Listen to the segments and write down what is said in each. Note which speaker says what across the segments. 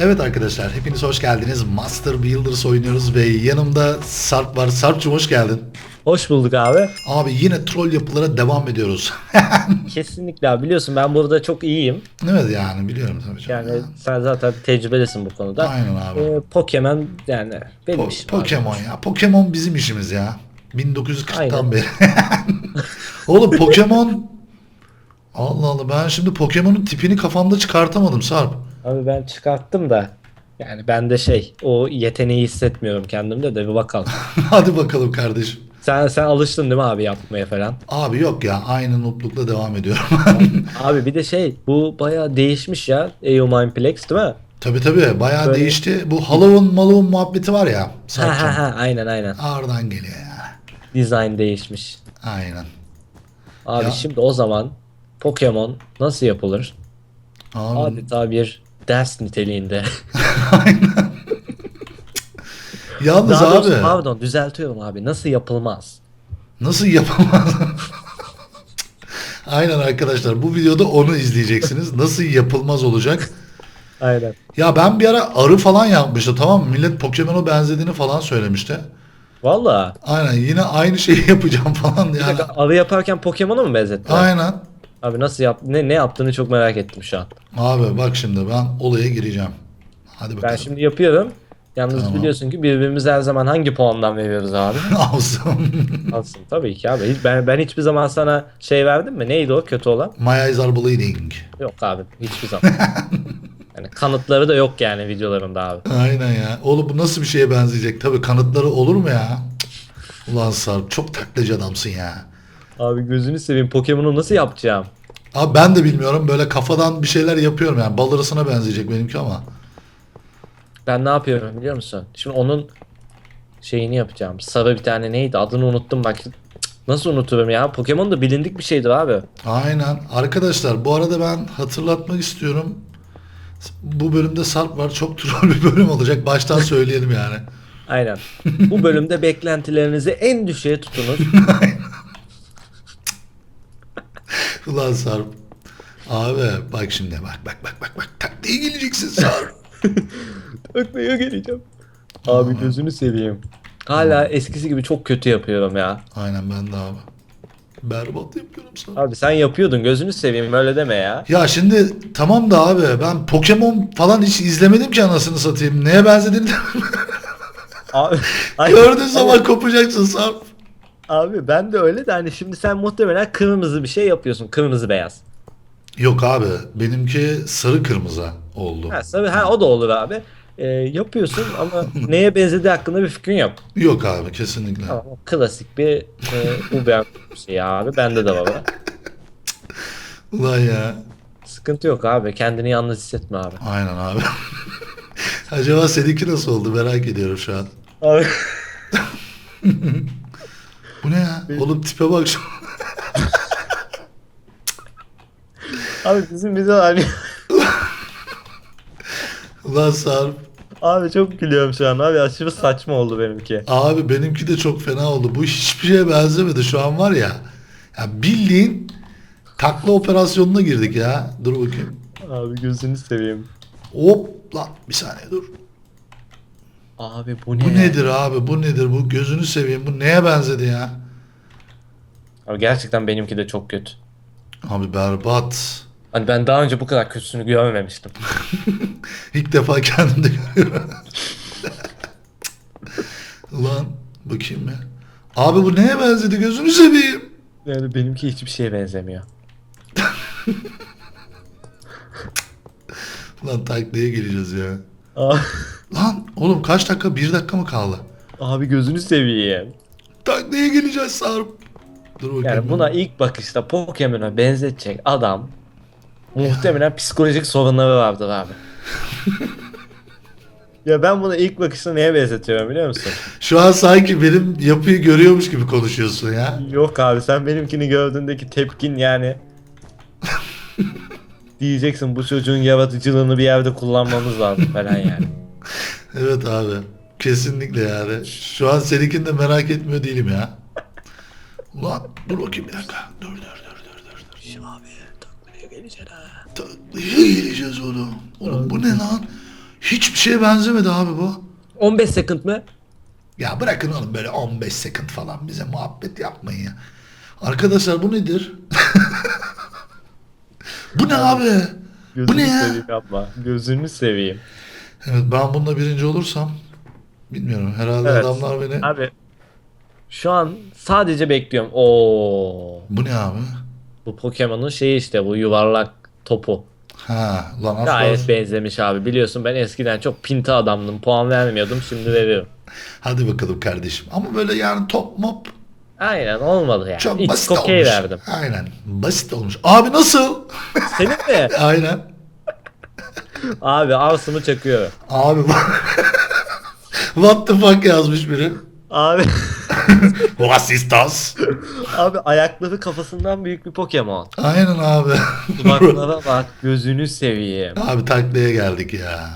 Speaker 1: Evet arkadaşlar hepiniz hoş geldiniz. Master Builders oynuyoruz ve yanımda Sarp var. Sarp'cığım hoş geldin.
Speaker 2: Hoş bulduk abi.
Speaker 1: Abi yine troll yapılara devam ediyoruz.
Speaker 2: Kesinlikle abi biliyorsun ben burada çok iyiyim.
Speaker 1: evet yani biliyorum tabii canım.
Speaker 2: Yani sen zaten tecrübelisin bu konuda.
Speaker 1: Aynen abi.
Speaker 2: Ee, Pokemon yani benim
Speaker 1: Po-
Speaker 2: işim abi.
Speaker 1: Pokemon ya. Pokemon bizim işimiz ya. 1940'tan
Speaker 2: Aynen.
Speaker 1: beri. Oğlum Pokemon Allah Allah ben şimdi Pokemon'un tipini kafamda çıkartamadım Sarp.
Speaker 2: Abi ben çıkarttım da yani ben de şey o yeteneği hissetmiyorum kendimde de bir bakalım.
Speaker 1: Hadi bakalım kardeşim.
Speaker 2: sen sen alıştın değil mi abi yapmaya falan?
Speaker 1: Abi yok ya aynı nooblukla devam ediyorum.
Speaker 2: Abi bir de şey bu bayağı değişmiş ya EU Mindplex değil mi?
Speaker 1: tabii tabii bayağı
Speaker 2: Böyle-
Speaker 1: değişti. Bu Halloween Malone muhabbeti var ya.
Speaker 2: Ha ha
Speaker 1: Sarp'cığım.
Speaker 2: ha aynen aynen.
Speaker 1: Ağırdan geliyor ya.
Speaker 2: Design değişmiş.
Speaker 1: Aynen.
Speaker 2: Abi
Speaker 1: Ya.
Speaker 2: şimdi o zaman Pokemon nasıl yapılır?
Speaker 1: Abi,
Speaker 2: Adeta bir ders niteliğinde.
Speaker 1: Yalnız
Speaker 2: Daha doğrusu
Speaker 1: abi
Speaker 2: pardon düzeltiyorum abi. Nasıl yapılmaz?
Speaker 1: nasıl yapamaz? Aynen arkadaşlar bu videoda onu izleyeceksiniz. Nasıl yapılmaz olacak?
Speaker 2: Aynen.
Speaker 1: Ya ben bir ara arı falan yapmıştım tamam mı? Millet Pokemon'a benzediğini falan söylemişti.
Speaker 2: Valla.
Speaker 1: Aynen yine aynı şeyi yapacağım falan
Speaker 2: Bir
Speaker 1: yani.
Speaker 2: dakika, Arı yaparken Pokemon'u mu benzettiler?
Speaker 1: Aynen.
Speaker 2: Abi nasıl yap ne ne yaptığını çok merak ettim şu an.
Speaker 1: Abi bak şimdi ben olaya gireceğim. Hadi bakalım.
Speaker 2: Ben şimdi yapıyorum. Yalnız
Speaker 1: Tamam.
Speaker 2: biliyorsun ki birbirimiz her zaman hangi puandan veriyoruz abi?
Speaker 1: Awesome.
Speaker 2: Alsın tabii ki abi. Hiç, ben ben hiçbir zaman sana şey verdim mi? Neydi o kötü olan?
Speaker 1: My eyes are bleeding.
Speaker 2: Yok abi hiçbir zaman. yani kanıtları da yok yani videolarımda abi.
Speaker 1: Aynen ya. Oğlum bu nasıl bir şeye benzeyecek? Tabii kanıtları olur mu ya? Cık. Ulan Sarp çok taklacı adamsın ya.
Speaker 2: Abi gözünü seveyim Pokemon'u nasıl yapacağım?
Speaker 1: Abi ben de bilmiyorum böyle kafadan bir şeyler yapıyorum yani. Bal arasına benzeyecek benimki ama.
Speaker 2: Ben ne yapıyorum biliyor musun? Şimdi onun şeyini yapacağım. Sarı bir tane neydi? Adını unuttum bak. Cık, Nasıl unuturum ya? Pokemon da bilindik bir şeydir abi.
Speaker 1: Aynen. Arkadaşlar bu arada ben hatırlatmak istiyorum. Bu bölümde Sarp var. Çok troll bir bölüm olacak. Baştan söyleyelim yani.
Speaker 2: Aynen. Bu bölümde beklentilerinizi en düşüğe tutunuz.
Speaker 1: Ulan Sarp. Abi bak şimdi bak bak bak bak bak taktiğe geleceksin Sarp.
Speaker 2: Ökmeye geleceğim. Abi gözünü seveyim. Hala eskisi gibi çok kötü yapıyorum ya.
Speaker 1: Aynen ben de abi. Berbat yapıyorum Sarp.
Speaker 2: Abi sen yapıyordun gözünü seveyim öyle deme ya.
Speaker 1: Ya şimdi tamam da abi ben Pokemon falan hiç izlemedim ki anasını satayım. Neye benzediğini de
Speaker 2: Abi,
Speaker 1: gördüğün zaman kopacaksın Sarp.
Speaker 2: Abi ben de öyle de hani şimdi sen muhtemelen kırmızı bir şey yapıyorsun. Kırmızı beyaz.
Speaker 1: Yok abi benimki sarı kırmızı oldu.
Speaker 2: Ha, tabii, ha o da olur abi. Ee, yapıyorsun ama neye benzediği hakkında bir fikrin yok.
Speaker 1: Yok abi kesinlikle.
Speaker 2: Tamam, klasik bir e, Uber şey abi. Bende de var.
Speaker 1: Ulan ya.
Speaker 2: Sıkıntı yok abi. Kendini yalnız hissetme abi.
Speaker 1: Aynen abi. Acaba seninki nasıl oldu merak ediyorum şu an.
Speaker 2: Abi.
Speaker 1: Bu ne ya? Oğlum tipe bak şu.
Speaker 2: Abi bizim bize hani
Speaker 1: Ulan Sarp.
Speaker 2: abi çok gülüyorum şu an abi aşırı saçma oldu benimki.
Speaker 1: Abi benimki de çok fena oldu. Bu hiçbir şeye benzemedi şu an var ya. Ya bildiğin takla operasyonuna girdik ya. Dur bakayım.
Speaker 2: Abi gözünü seveyim.
Speaker 1: Hop lan bir saniye dur.
Speaker 2: Abi bu ne?
Speaker 1: Bu nedir abi? Bu nedir? Bu gözünü seveyim. Bu neye benzedi ya?
Speaker 2: Abi gerçekten benimki de çok kötü.
Speaker 1: Abi berbat.
Speaker 2: Hani ben daha önce bu kadar kötüsünü görmemiştim.
Speaker 1: İlk defa kendimde görüyorum. Ulan bakayım ya. Abi bu neye benzedi? Gözünü seveyim.
Speaker 2: Yani benimki hiçbir şeye benzemiyor.
Speaker 1: Lan taklaya geleceğiz ya. Lan oğlum kaç dakika? Bir dakika mı kaldı?
Speaker 2: abi gözünü seveyim.
Speaker 1: Taklaya geleceğiz Sarp. Dur bakayım.
Speaker 2: Yani buna ilk bakışta Pokemon'a benzetecek adam muhtemelen psikolojik sorunları vardır abi. ya ben bunu ilk bakışta neye benzetiyorum biliyor musun?
Speaker 1: Şu an sanki benim yapıyı görüyormuş gibi konuşuyorsun ya.
Speaker 2: Yok abi sen benimkini gördüğündeki tepkin yani diyeceksin bu çocuğun yaratıcılığını bir yerde kullanmamız lazım falan yani.
Speaker 1: Evet abi. Kesinlikle yani. Şu an seninkini de merak etmiyor değilim ya. Ulan dur bakayım bir dakika. Dur dur dur dur dur. dur.
Speaker 2: Şu abi taklaya geleceksin ha.
Speaker 1: Taklaya geleceğiz oğlum. Oğlum bu ne lan? Hiçbir şeye benzemedi abi bu.
Speaker 2: 15 second mı?
Speaker 1: Ya bırakın oğlum böyle 15 second falan bize muhabbet yapmayın ya. Arkadaşlar bu nedir? bu ne abi? Bu ne ya?
Speaker 2: seveyim yapma. Gözünü seveyim.
Speaker 1: Evet ben bunda birinci olursam bilmiyorum herhalde
Speaker 2: Evet.
Speaker 1: adamlar beni...
Speaker 2: Abi şu an sadece bekliyorum. Oo.
Speaker 1: Bu ne abi?
Speaker 2: Bu Pokemon'un şeyi işte bu yuvarlak topu.
Speaker 1: Ha lan az
Speaker 2: Gayet
Speaker 1: kalsın.
Speaker 2: benzemiş abi. Biliyorsun ben eskiden çok pinti adamdım. Puan vermiyordum. Şimdi veriyorum.
Speaker 1: Hadi bakalım kardeşim. Ama böyle yani top mop
Speaker 2: Aynen olmadı yani.
Speaker 1: çok
Speaker 2: İlk
Speaker 1: basit
Speaker 2: okey
Speaker 1: olmuş.
Speaker 2: verdim.
Speaker 1: Aynen basit olmuş. Abi nasıl?
Speaker 2: Senin mi?
Speaker 1: Aynen.
Speaker 2: abi avsımı çakıyor.
Speaker 1: Abi What the fuck yazmış biri.
Speaker 2: Abi
Speaker 1: What is this?
Speaker 2: abi ayakları kafasından büyük bir Pokemon.
Speaker 1: Aynen abi.
Speaker 2: Kulaklara bak gözünü seveyim.
Speaker 1: abi taklaya geldik ya.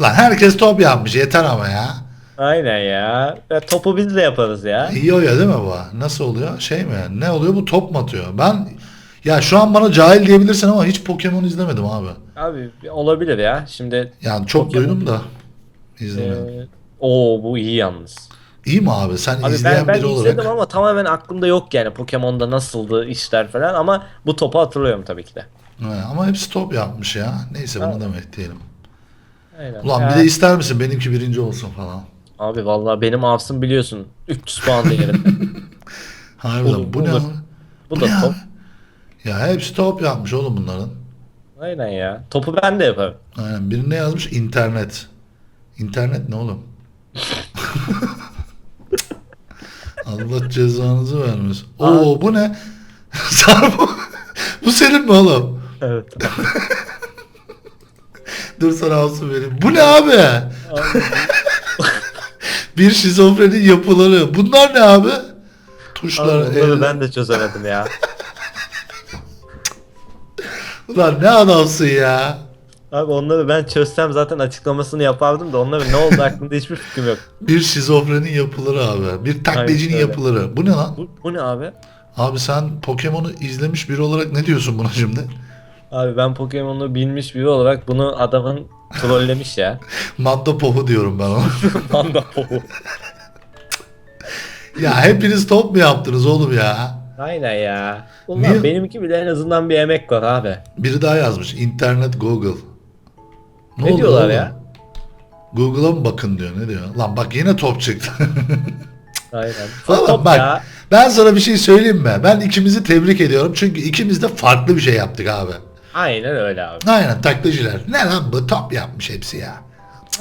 Speaker 1: Lan herkes top yapmış yeter ama ya.
Speaker 2: Aynen ya. ya. Topu biz de yaparız ya.
Speaker 1: İyi oluyor değil mi bu? Nasıl oluyor? Şey mi? Ne oluyor bu top mu atıyor? Ben ya şu an bana cahil diyebilirsin ama hiç Pokemon izlemedim abi.
Speaker 2: Abi olabilir ya. Şimdi
Speaker 1: Yani çok
Speaker 2: Pokemon-
Speaker 1: duydum da izlemedim.
Speaker 2: e, Oo bu iyi yalnız.
Speaker 1: İyi mi abi? Sen
Speaker 2: Abi
Speaker 1: izleyen
Speaker 2: ben, ben
Speaker 1: biri
Speaker 2: izledim
Speaker 1: olarak.
Speaker 2: ama tamamen aklımda yok yani Pokemon'da nasıldı işler falan ama bu topu hatırlıyorum tabii ki de.
Speaker 1: He, ama hepsi top yapmış ya. Neyse bunu
Speaker 2: Abi.
Speaker 1: demek diyelim.
Speaker 2: Aynen.
Speaker 1: Ulan bir de ister misin benimki birinci olsun falan.
Speaker 2: Abi vallahi benim avsım biliyorsun 300 puan değerinde.
Speaker 1: Harbiden
Speaker 2: Olur,
Speaker 1: bu ne abi?
Speaker 2: Bu
Speaker 1: Bu
Speaker 2: da
Speaker 1: ne
Speaker 2: top.
Speaker 1: abi? Ya hepsi top yapmış oğlum bunların.
Speaker 2: Aynen ya. Topu ben de yaparım.
Speaker 1: Aynen. Birine yazmış internet. İnternet ne oğlum? Allah cezanızı vermesin. Oo bu ne? Sen bu, bu senin mi oğlum?
Speaker 2: Evet.
Speaker 1: Dur sana alsın vereyim. Bu ne abi?
Speaker 2: Abi,
Speaker 1: Bir şizofreni yapıları. Bunlar ne abi? Tuşlar.
Speaker 2: abi bunları ben de çözemedim ya.
Speaker 1: Ulan ne adamsın ya.
Speaker 2: Abi onları ben çözsem zaten açıklamasını yapardım da onların ne oldu aklımda hiçbir fikrim yok.
Speaker 1: Bir şizofrenin yapıları abi. Bir
Speaker 2: öyle.
Speaker 1: yapıları. Bu ne lan?
Speaker 2: Bu, bu ne abi?
Speaker 1: Abi sen Pokemon'u izlemiş biri olarak ne diyorsun buna şimdi?
Speaker 2: Abi ben Pokemon'u bilmiş biri olarak bunu adamın trollemiş ya.
Speaker 1: Madda pohu diyorum ben ona.
Speaker 2: Panda pohu.
Speaker 1: ya hepiniz top mu yaptınız oğlum ya?
Speaker 2: Aynen ya. Ulan
Speaker 1: Niye?
Speaker 2: benimki bile en azından bir emek var abi.
Speaker 1: Biri daha yazmış. İnternet Google.
Speaker 2: Ne
Speaker 1: oldu
Speaker 2: diyorlar
Speaker 1: oğlum?
Speaker 2: ya?
Speaker 1: Google'a mı bakın diyor. Ne diyor? Lan bak yine top çıktı.
Speaker 2: Aynen.
Speaker 1: Oğlum
Speaker 2: top
Speaker 1: bak
Speaker 2: ya.
Speaker 1: ben sana bir şey söyleyeyim mi? Ben ikimizi tebrik ediyorum. Çünkü ikimiz de farklı bir şey yaptık abi.
Speaker 2: Aynen öyle abi.
Speaker 1: Aynen taklacılar. Ne lan bu top yapmış hepsi ya.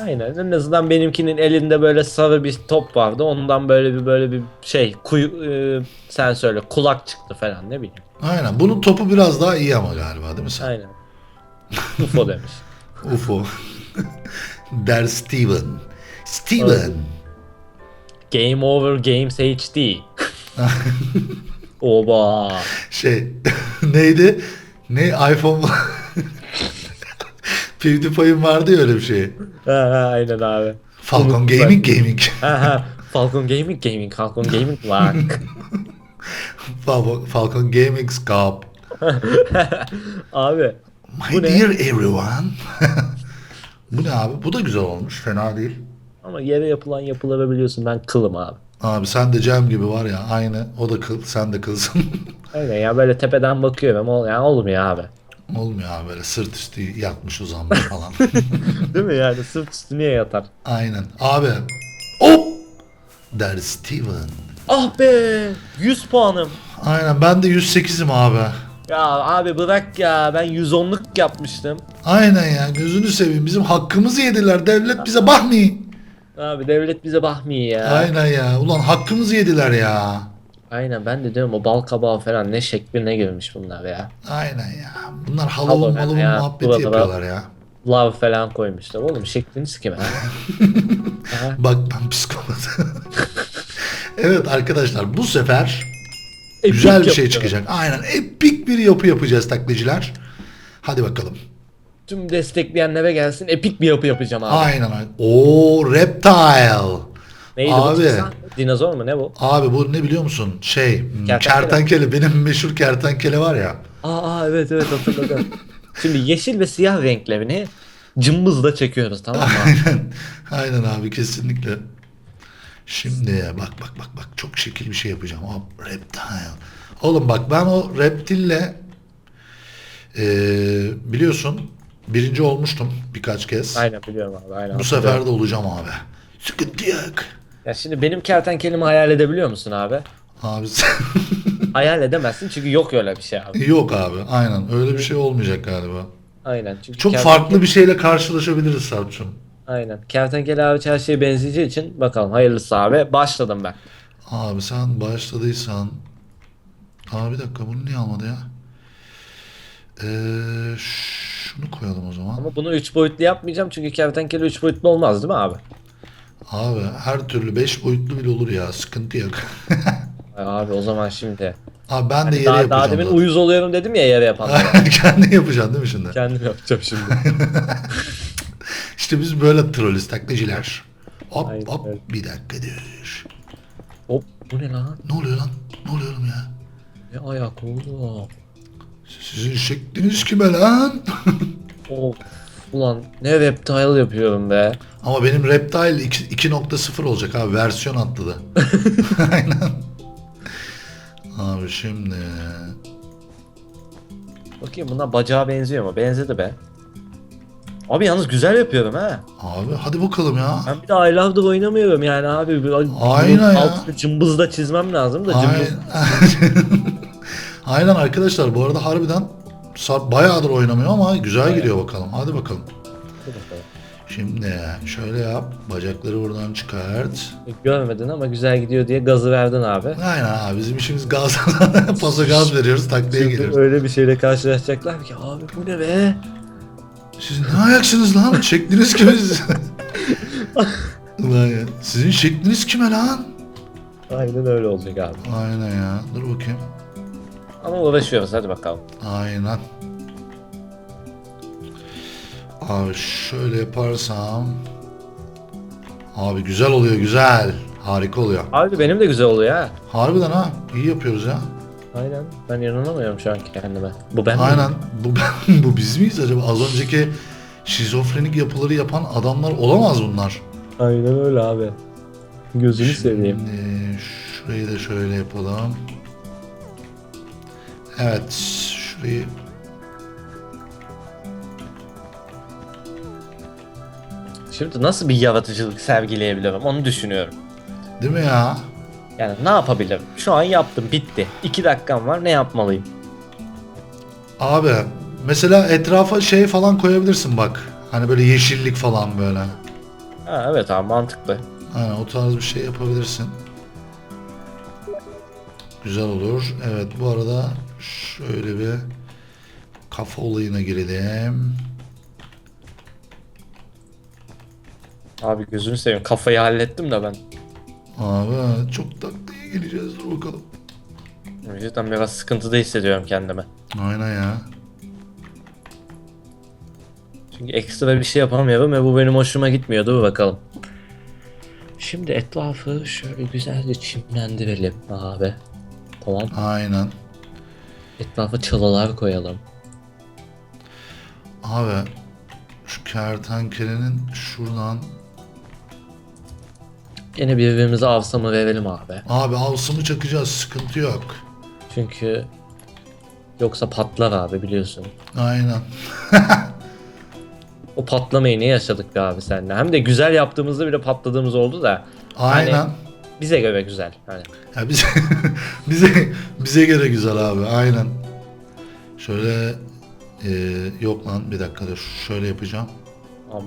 Speaker 2: Aynen. En azından benimkinin elinde böyle sarı bir top vardı. Ondan böyle bir böyle bir şey kuyu e, sen söyle kulak çıktı falan ne bileyim.
Speaker 1: Aynen. Bunun topu biraz daha iyi ama galiba değil mi sen?
Speaker 2: Aynen. UFO demiş.
Speaker 1: UFO. Der Steven. Steven.
Speaker 2: Game over Games HD. Oba.
Speaker 1: Şey neydi? Ne iPhone PewDiePie'in vardı ya öyle bir şey.
Speaker 2: Ha, ha, aynen abi.
Speaker 1: Falcon. Gaming Gaming.
Speaker 2: Ha, ha. Falcon Gaming Gaming. Falcon Gaming bak.
Speaker 1: Falcon, Falcon Gaming Scope.
Speaker 2: abi.
Speaker 1: My
Speaker 2: Bu ne?
Speaker 1: dear everyone. Bu ne abi? Bu da güzel olmuş. Fena değil.
Speaker 2: Ama yere yapılan yapılara biliyorsun ben kılım abi.
Speaker 1: Abi sen de Cem gibi var ya aynı. O da kıl. Sen de kılsın.
Speaker 2: Aynen ya böyle tepeden bakıyorum ama yani olmuyor abi.
Speaker 1: Olmuyor abi böyle sırt üstü yatmış uzanmış falan.
Speaker 2: Değil mi yani sırt üstü niye yatar?
Speaker 1: Aynen. Abi. Hop. Der Steven.
Speaker 2: Ah be 100 puanım.
Speaker 1: Aynen ben de 108'im abi.
Speaker 2: Ya abi bırak ya ben 110'luk yapmıştım.
Speaker 1: Aynen ya gözünü seveyim bizim hakkımızı yediler devlet bize bakmıyor.
Speaker 2: Abi devlet bize bakmıyor ya.
Speaker 1: Aynen ya ulan hakkımızı yediler ya.
Speaker 2: Aynen ben de diyorum o bal kabağı falan ne şekline girmiş bunlar ya.
Speaker 1: Aynen ya bunlar halavun malavun
Speaker 2: ya,
Speaker 1: muhabbeti
Speaker 2: burada
Speaker 1: yapıyorlar ya.
Speaker 2: Love falan koymuşlar. Oğlum şeklini. Aha.
Speaker 1: Bak ben psikopat. evet arkadaşlar bu sefer güzel bir şey
Speaker 2: yapıyor.
Speaker 1: çıkacak. Aynen epik bir yapı yapacağız taklitçiler. Hadi bakalım.
Speaker 2: Tüm destekleyenlere gelsin epik bir yapı yapacağım abi.
Speaker 1: Aynen aynen. Oo reptile.
Speaker 2: Neydi
Speaker 1: Abi.
Speaker 2: bu? Dinozor mu ne bu?
Speaker 1: Abi bu ne biliyor musun? Şey hmm,
Speaker 2: Kertenkele.
Speaker 1: kertenkele. Benim meşhur kertenkele var ya.
Speaker 2: Aa, evet evet hatırladım. Şimdi yeşil ve siyah renklerini cımbızla çekiyoruz tamam mı?
Speaker 1: Aynen. Aynen abi kesinlikle. Şimdi bak bak bak bak çok şekil bir şey yapacağım. Hop reptile. Oğlum bak ben o reptille eee, biliyorsun birinci olmuştum birkaç kez.
Speaker 2: aynen biliyorum abi aynen.
Speaker 1: Bu sefer de olacağım abi. Sıkıntı yok.
Speaker 2: Ya şimdi benim kertenkelemi hayal edebiliyor musun abi?
Speaker 1: Abi sen-
Speaker 2: Hayal edemezsin çünkü yok öyle bir şey abi.
Speaker 1: yok abi aynen öyle bir şey olmayacak galiba.
Speaker 2: Aynen. Çünkü
Speaker 1: Çok
Speaker 2: kertenkele-
Speaker 1: farklı bir şeyle karşılaşabiliriz Sarp'cığım.
Speaker 2: Aynen. Kertenkele abi her şeye benzeyeceği için bakalım hayırlısı abi. Başladım ben.
Speaker 1: Abi sen başladıysan... Aa bir dakika bunu niye almadı ya? Ee, şunu koyalım o zaman.
Speaker 2: Ama bunu 3 boyutlu yapmayacağım çünkü kertenkele 3 boyutlu olmaz değil mi abi?
Speaker 1: Abi her türlü 5 boyutlu bile olur ya sıkıntı yok.
Speaker 2: Ay Abi o zaman şimdi.
Speaker 1: Abi ben de yere
Speaker 2: Daha,
Speaker 1: yapacağım.
Speaker 2: daha demin
Speaker 1: zaten.
Speaker 2: uyuz oluyorum dedim ya yere yapanlara.
Speaker 1: Kendi yapacaksın değil mi şimdi?
Speaker 2: Kendim yapacağım şimdi.
Speaker 1: İşte biz böyle trolliz taklacılar. Hop
Speaker 2: Aynen
Speaker 1: hop
Speaker 2: öyle.
Speaker 1: bir dakika dur.
Speaker 2: Hop bu ne lan?
Speaker 1: Ne oluyor lan? Ne oluyor oğlum ya?
Speaker 2: Ne ayak oldu?
Speaker 1: Sizin şekliniz kime lan?
Speaker 2: Of. Ulan ne reptile yapıyorum be.
Speaker 1: Ama benim Reptile 2 2.0 olacak abi. Versiyon atladı. Aynen. Abi şimdi...
Speaker 2: Bakayım bunlar bacağa benziyor mu? Benzedi be. Abi yalnız güzel yapıyorum ha.
Speaker 1: Abi hadi bakalım ya.
Speaker 2: Ben bir de I Love the oynamıyorum yani abi.
Speaker 1: Aynen ya.
Speaker 2: Altını cımbızla çizmem lazım da cımbız.
Speaker 1: Aynen. Aynen arkadaşlar bu arada harbiden bayağıdır oynamıyor ama güzel
Speaker 2: Aynen.
Speaker 1: gidiyor bakalım. Hadi bakalım. Şimdi şöyle yap. Bacakları buradan çıkart.
Speaker 2: Görmedin ama güzel gidiyor diye gazı verdin abi.
Speaker 1: Aynen abi bizim işimiz gaz. Pasa gaz veriyoruz
Speaker 2: Şimdi
Speaker 1: geliyoruz.
Speaker 2: öyle bir şeyle karşılaşacaklar ki abi bu ne be?
Speaker 1: Siz ne ayaksınız lan? Şekliniz kime siz? Ulan ya. Sizin şekliniz kime lan?
Speaker 2: Aynen öyle olacak abi.
Speaker 1: Aynen ya. Dur bakayım.
Speaker 2: Ama uğraşıyoruz hadi bakalım.
Speaker 1: Aynen. Abi şöyle yaparsam. Abi güzel oluyor güzel. Harika oluyor.
Speaker 2: Abi benim de güzel oluyor ha.
Speaker 1: Harbiden ha. iyi yapıyoruz ya.
Speaker 2: Aynen. Ben inanamıyorum şu an kendime. Bu ben
Speaker 1: Aynen.
Speaker 2: miyim?
Speaker 1: Bu, bu biz miyiz acaba? Az önceki şizofrenik yapıları yapan adamlar olamaz bunlar.
Speaker 2: Aynen öyle abi. Gözünü seveyim.
Speaker 1: Şimdi şurayı da şöyle yapalım. Evet, şurayı
Speaker 2: Şimdi nasıl bir yaratıcılık sergileyebilirim onu düşünüyorum.
Speaker 1: değil mi ya?
Speaker 2: Yani ne yapabilirim? Şu an yaptım bitti. 2 dakikam var ne yapmalıyım?
Speaker 1: Abi, mesela etrafa şey falan koyabilirsin bak. Hani böyle yeşillik falan böyle.
Speaker 2: Ha, evet abi mantıklı.
Speaker 1: Aynen o tarz bir şey yapabilirsin. Güzel olur. Evet bu arada şöyle bir kafa olayına girelim.
Speaker 2: Abi gözünü seveyim kafayı hallettim de ben.
Speaker 1: Abi çok taktiğe geleceğiz dur bakalım.
Speaker 2: Cidden biraz sıkıntıda hissediyorum kendimi.
Speaker 1: Aynen ya.
Speaker 2: Çünkü ekstra bir şey yapamıyorum ve bu benim hoşuma gitmiyor. Dur bakalım. Şimdi etrafı şöyle güzelce çimlendirelim abi. Tamam.
Speaker 1: Aynen.
Speaker 2: Etrafa çalılar koyalım.
Speaker 1: Abi şu kertenkelenin şuradan
Speaker 2: Yine birbirimize avsamı verelim abi.
Speaker 1: abi avsımı çakacağız sıkıntı yok.
Speaker 2: Çünkü yoksa patlar abi biliyorsun.
Speaker 1: Aynen.
Speaker 2: O patlamayı ne yaşadık be abi seninle. Hem de güzel yaptığımızda bile patladığımız oldu da.
Speaker 1: Aynen.
Speaker 2: Bize göre güzel. Hani
Speaker 1: Ya bize bize bize göre güzel abi. Aynen. Şöyle e, yok lan bir dakika dur. Şöyle yapacağım.
Speaker 2: abi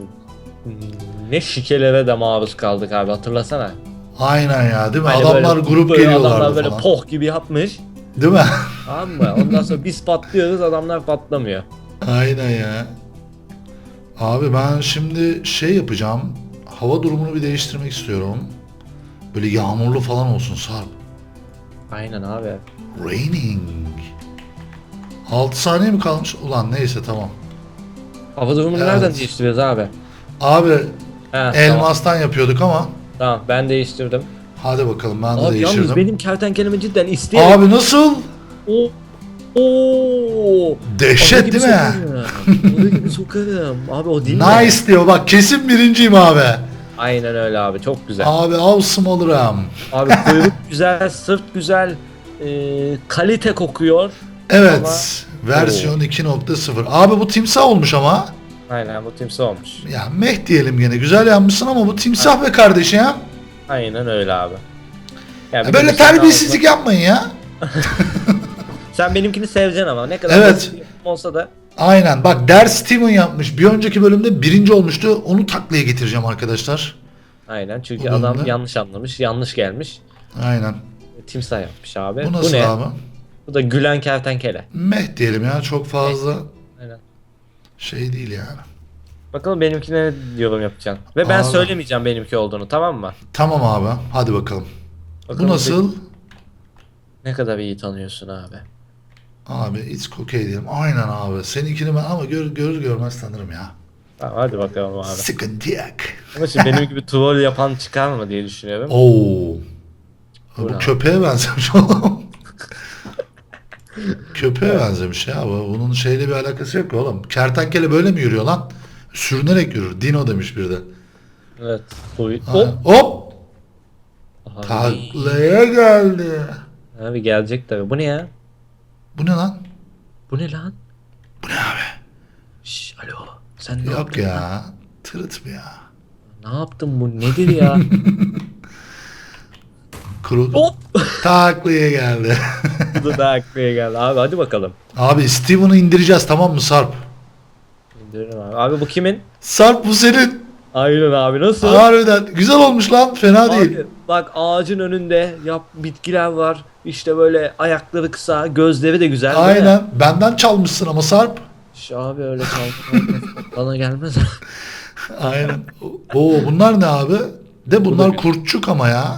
Speaker 2: ne şikelere de maruz kaldık abi hatırlasana.
Speaker 1: Aynen ya değil mi?
Speaker 2: Hani
Speaker 1: adamlar
Speaker 2: böyle-
Speaker 1: grup
Speaker 2: böyle
Speaker 1: geliyorlardı
Speaker 2: Adamlar böyle
Speaker 1: falan.
Speaker 2: poh gibi yapmış.
Speaker 1: Değil mi?
Speaker 2: Tamam mı? Ondan sonra biz patlıyoruz adamlar patlamıyor.
Speaker 1: Aynen ya. Abi ben şimdi şey yapacağım. Hava durumunu bir değiştirmek istiyorum. Böyle yağmurlu falan olsun Sarp.
Speaker 2: Aynen abi.
Speaker 1: Raining. 6 saniye mi kalmış? Ulan neyse tamam.
Speaker 2: Hava durumunu
Speaker 1: Evet.
Speaker 2: nereden değiştiriyoruz abi?
Speaker 1: Abi
Speaker 2: He, tamam.
Speaker 1: elmastan yapıyorduk ama
Speaker 2: tamam ben değiştirdim.
Speaker 1: hadi bakalım ben de
Speaker 2: Abi
Speaker 1: değiştirdim.
Speaker 2: yalnız benim kertenkelemi cidden isteyelim.
Speaker 1: Abi nasıl?
Speaker 2: O Oo.
Speaker 1: Dehşet değil mi?
Speaker 2: Olduğu gibi sokarım. Abi o değil mi?
Speaker 1: Nice diyor bak kesin birinciyim abi.
Speaker 2: Aynen öyle abi çok güzel.
Speaker 1: Abi awesome olurum.
Speaker 2: Abi kuyruk güzel, sırt güzel, e, kalite kokuyor.
Speaker 1: Evet. Versiyon 2.0. Abi bu timsah olmuş ama.
Speaker 2: Aynen bu timsah olmuş.
Speaker 1: Ya meh diyelim gene. Güzel yapmışsın ama bu timsah be kardeşim.
Speaker 2: Aynen öyle abi. Ya bir
Speaker 1: Ya böyle terbiyesizlik yapmayın ya.
Speaker 2: Sen benimkini seveceksin ama ne kadar
Speaker 1: Evet.
Speaker 2: olsa da
Speaker 1: Aynen. Bak Der Steven yapmış. Bir önceki bölümde birinci olmuştu. Onu taklaya getireceğim arkadaşlar.
Speaker 2: aynen çünkü
Speaker 1: Bu
Speaker 2: adam
Speaker 1: bölümde-
Speaker 2: yanlış anlamış, yanlış gelmiş.
Speaker 1: Aynen.
Speaker 2: Timsah yapmış abi.
Speaker 1: Bu nasıl
Speaker 2: ne?
Speaker 1: abi?
Speaker 2: Bu da gülen kertenkele.
Speaker 1: Meh diyelim ya. Çok fazla
Speaker 2: Aynen.
Speaker 1: şey değil yani.
Speaker 2: Bakalım benimkine ne yorum yapacaksın. Ve ben
Speaker 1: Abi.
Speaker 2: söylemeyeceğim benimki olduğunu tamam mı?
Speaker 1: Tamam abi. Hadi bakalım.
Speaker 2: Bakalım
Speaker 1: Bu nasıl?
Speaker 2: Ne kadar iyi tanıyorsun abi.
Speaker 1: Abi it's okay diyelim. Aynen abi. Seninkini ben ama gör, görür görmez tanırım ya.
Speaker 2: Tamam hadi bakalım abi.
Speaker 1: Sıkıntı yok.
Speaker 2: Ama şimdi benim gibi troll yapan çıkar mı diye düşünüyorum.
Speaker 1: Oo. Bu köpeğe benzemiş oğlum. köpeğe benzemiş ya. Bu- Bunun şeyle bir alakası yok ki oğlum. Kertenkele böyle mi yürüyor lan? Sürünerek yürür. Dino demiş bir de.
Speaker 2: Evet. Huy. Hop.
Speaker 1: Hop.
Speaker 2: Abi.
Speaker 1: Taklaya geldi.
Speaker 2: Abi gelecek tabii. Bu ne ya?
Speaker 1: Bu ne lan?
Speaker 2: Bu ne lan?
Speaker 1: Bu ne abi?
Speaker 2: Şş, alo. Sen ne
Speaker 1: Yok
Speaker 2: yaptın?
Speaker 1: ya. Tırıt mı ya?
Speaker 2: Ne yaptın bu? Nedir ya?
Speaker 1: Kuru...
Speaker 2: Hop.
Speaker 1: Taklaya geldi.
Speaker 2: Bu da aklıya geldi. Abi hadi bakalım.
Speaker 1: abi Steven'ı indireceğiz tamam mı Sarp?
Speaker 2: İndirelim abi. Abi bu kimin?
Speaker 1: Sarp bu senin.
Speaker 2: Aynen abi nasıl?
Speaker 1: Harbiden. Güzel olmuş lan. Fena değil.
Speaker 2: Abi, bak ağacın önünde yap bitkiler var. İşte böyle ayakları kısa, gözleri de güzel. değil mi?
Speaker 1: Aynen. Benden çalmışsın ama Sarp.
Speaker 2: Şş, abi öyle çaldı. Bana gelmez.
Speaker 1: Aynen. Oo bunlar ne abi? De bunlar kurtçuk ama ya.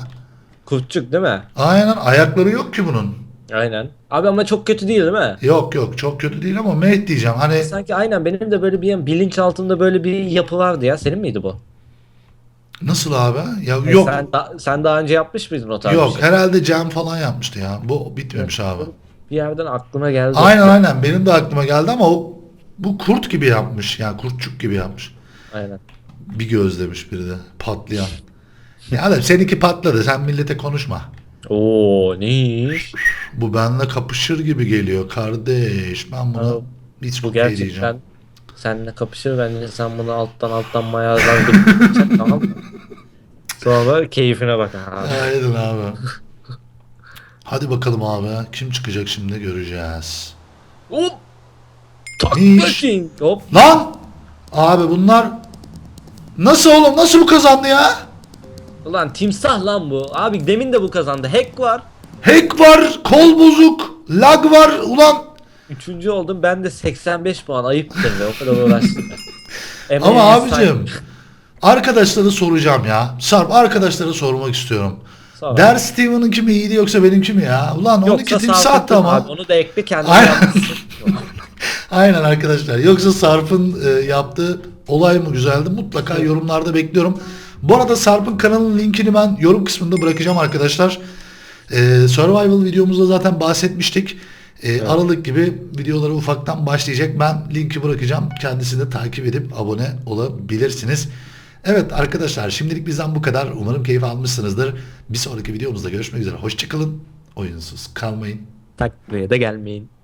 Speaker 2: Kurtçuk değil mi?
Speaker 1: Aynen ayakları yok ki bunun.
Speaker 2: Aynen. Abi ama çok kötü değil değil mi?
Speaker 1: Yok yok çok kötü değil ama meh diyeceğim. Hani
Speaker 2: Sanki aynen benim de böyle bir bilinç altında böyle bir yapı vardı ya. Senin miydi bu?
Speaker 1: Nasıl abi? Ya
Speaker 2: E,
Speaker 1: yok.
Speaker 2: Sen, da- sen daha önce yapmış mıydın o tarz bir
Speaker 1: Yok
Speaker 2: şey?
Speaker 1: herhalde Cem falan yapmıştı ya. Bu bitmemiş abi.
Speaker 2: Bir yerden aklıma geldi.
Speaker 1: Aynen aynen benim de aklıma geldi ama o bu kurt gibi yapmış. Yani kurtçuk gibi yapmış.
Speaker 2: Aynen.
Speaker 1: Bir göz demiş biri de patlayan. Ya adam seninki patladı sen millete konuşma.
Speaker 2: Oo ne iş?
Speaker 1: Bu benimle kapışır gibi geliyor kardeş. Ben buna
Speaker 2: Abi,
Speaker 1: hiç
Speaker 2: Bu gerçekten
Speaker 1: diyeceğim.
Speaker 2: Seninle kapışır bence sen bunu alttan alttan mayarlar götüreceksin tamam mı? Sonra keyfine bak abi.
Speaker 1: Aynen abi. Hadi bakalım abi. Kim çıkacak şimdi göreceğiz.
Speaker 2: Hop!
Speaker 1: Ne iş?
Speaker 2: Taklaking! Hop!
Speaker 1: Lan! Abi bunlar nasıl oğlum? Nasıl bu kazandı ya?
Speaker 2: Ulan timsah lan bu. Abi demin de bu kazandı. Hack var.
Speaker 1: Hack var, kol bozuk, lag var. Ulan
Speaker 2: Üçüncü oldum. Ben de 85 puan. Ayıptır be. O kadar uğraştım ben.
Speaker 1: ama
Speaker 2: Emeğine
Speaker 1: abicim arkadaşlara soracağım ya. Sarp arkadaşlara sormak istiyorum.
Speaker 2: Sağ ol.
Speaker 1: Der Steven'ınki mi iyiydi yoksa benimki mi ya? Ulan
Speaker 2: Yoksa
Speaker 1: 12 timsah
Speaker 2: Sarp'ın
Speaker 1: attı ama.
Speaker 2: Abi, onu da ekle kendine
Speaker 1: Aynen.
Speaker 2: yapmışsın.
Speaker 1: Aynen arkadaşlar. Yoksa Sarp'ın e, yaptığı olay mı güzeldi? Mutlaka yorumlarda bekliyorum. Bu arada Sarp'ın kanalının linkini ben yorum kısmında bırakacağım arkadaşlar. E, Survival videomuzda zaten bahsetmiştik. E, Aralık gibi videoları ufaktan başlayacak. Ben linki bırakacağım. Kendisini de takip edip abone olabilirsiniz. Evet arkadaşlar şimdilik bizden bu kadar. Umarım keyif almışsınızdır. Bir sonraki videomuzda görüşmek üzere. Hoşçakalın. Oyunsuz kalmayın.
Speaker 2: Taklaya da gelmeyin.